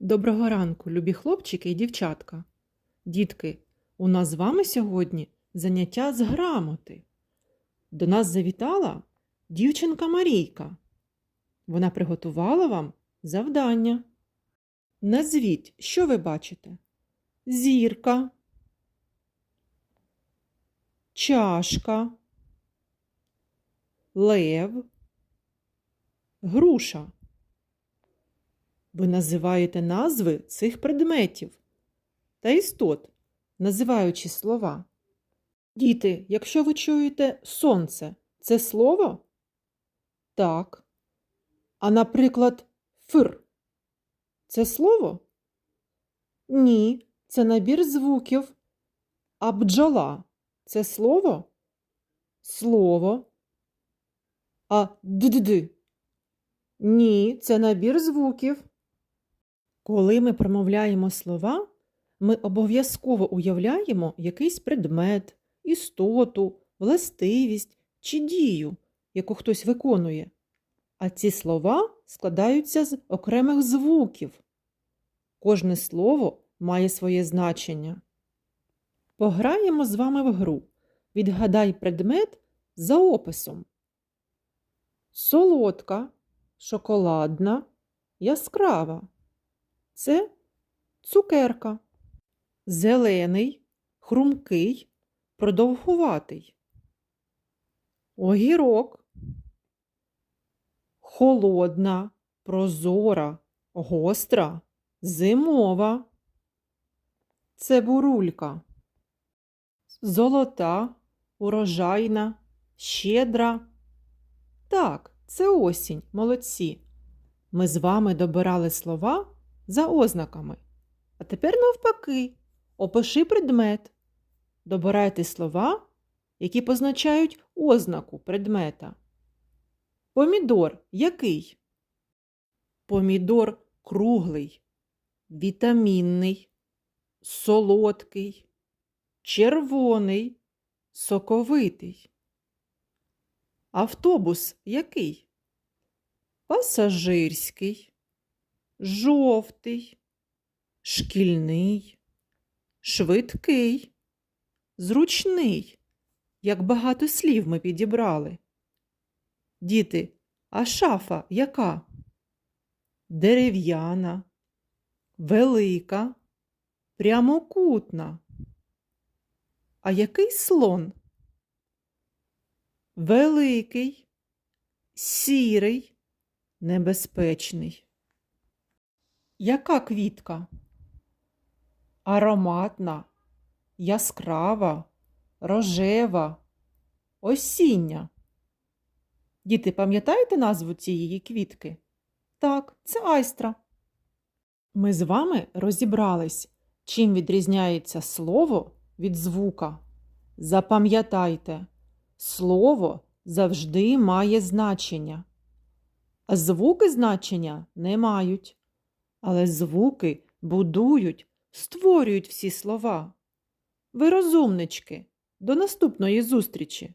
Доброго ранку, любі хлопчики і дівчатка. Дітки, у нас з вами сьогодні заняття з грамоти. До нас завітала дівчинка Марійка. Вона приготувала вам завдання. Назвіть, що ви бачите? Зірка, чашка, лев, груша. Ви називаєте назви цих предметів та істот, називаючи слова. Діти, якщо ви чуєте сонце, це слово? Так. А, наприклад, фир це слово? Ні, це набір звуків. А бджола це слово? Слово. А д-д-д? Ні, це набір звуків. Коли ми промовляємо слова, ми обов'язково уявляємо якийсь предмет, істоту, властивість чи дію, яку хтось виконує. А ці слова складаються з окремих звуків. Кожне слово має своє значення. Пограємо з вами в гру. Відгадай предмет за описом. Солодка, шоколадна, яскрава. Це цукерка. Зелений, хрумкий, продовгуватий. Огірок. Холодна, прозора, гостра, зимова. Це бурулька. Золота, урожайна, щедра. Так, це осінь, молодці. Ми з вами добирали слова за ознаками. А тепер навпаки, опиши предмет. Добирайте слова, які позначають ознаку предмета. Помідор який? Помідор круглий, вітамінний, солодкий, червоний, соковитий. Автобус який? Пасажирський, жовтий, шкільний, швидкий, зручний. Як багато слів ми підібрали. Діти, а шафа яка? Дерев'яна, велика, прямокутна. А який слон? Великий, сірий, небезпечний. Яка квітка? Ароматна, яскрава, рожева, осіння. Діти, пам'ятаєте назву цієї квітки? Так, це айстра. Ми з вами розібрались, чим відрізняється слово від звука. Запам'ятайте, слово завжди має значення, а звуки значення не мають. Але звуки будують, створюють всі слова. Ви розумнички. До наступної зустрічі!